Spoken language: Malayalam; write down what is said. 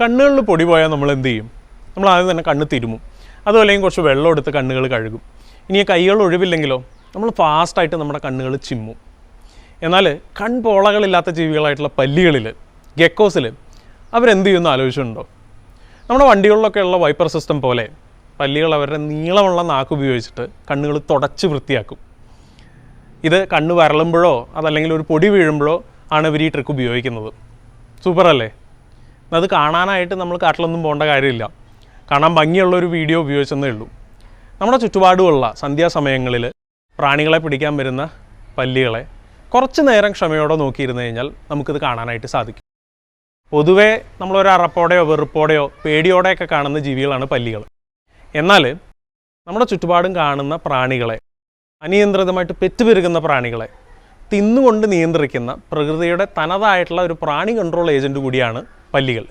കണ്ണുകളിൽ പൊടി പോയാൽ നമ്മൾ എന്ത് ചെയ്യും? നമ്മൾ ആദ്യം തന്നെ കണ്ണ് തിരുമും. അതുപോലെ കുറച്ച് വെള്ളം എടുത്ത് കണ്ണുകൾ കഴുകും. ഇനി കൈകൾ ഒഴിവില്ലെങ്കിലോ നമ്മൾ ഫാസ്റ്റായിട്ട് നമ്മുടെ കണ്ണുകൾ ചിമ്മും. എന്നാൽ കൺപോളകളില്ലാത്ത ജീവികളായിട്ടുള്ള പല്ലികളിൽ ഗെക്കോസിൽ അവരെന്ത് ചെയ്യുമെന്ന് ആലോചിച്ചിട്ടുണ്ടോ? നമ്മുടെ വണ്ടികളിലൊക്കെ ഉള്ള വൈപ്പർ സിസ്റ്റം പോലെ പല്ലികൾ അവരുടെ നീളമുള്ള നാക്ക് ഉപയോഗിച്ചിട്ട് കണ്ണുകൾ തുടച്ച് വൃത്തിയാക്കും. ഇത് കണ്ണ് വരളുമ്പോഴോ അതല്ലെങ്കിൽ ഒരു പൊടി വീഴുമ്പോഴോ ആണ് ഇവർ ഈ ട്രിക്ക് ഉപയോഗിക്കുന്നത്. സൂപ്പർ അല്ലേ? അത് കാണാനായിട്ട് നമ്മൾ കാട്ടിലൊന്നും പോകേണ്ട കാര്യമില്ല. കാണാൻ ഭംഗിയുള്ള ഒരു വീഡിയോ ഉപയോഗിച്ചെന്നേ ഉള്ളൂ. നമ്മുടെ ചുറ്റുപാടുമുള്ള സന്ധ്യാസമയങ്ങളിൽ പ്രാണികളെ പിടിക്കാൻ വരുന്ന പല്ലികളെ കുറച്ച് നേരം ക്ഷമയോടെ നോക്കിയിരുന്നു കഴിഞ്ഞാൽ നമുക്കിത് കാണാനായിട്ട് സാധിക്കും. പൊതുവേ നമ്മളൊരു അറപ്പോടെയോ വെറുപ്പോടെയോ പേടിയോടെയൊക്കെ കാണുന്ന ജീവികളാണ് പല്ലികൾ. എന്നാൽ നമ്മുടെ ചുറ്റുപാടും കാണുന്ന പ്രാണികളെ അനിയന്ത്രിതമായിട്ട് പെറ്റുപെരുകുന്ന പ്രാണികളെ തിന്നുകൊണ്ട് നിയന്ത്രിക്കുന്ന പ്രകൃതിയുടെ തനതായിട്ടുള്ള ഒരു പ്രാണി കൺട്രോൾ ഏജന്റ് കൂടിയാണ് പല്ലികൾ.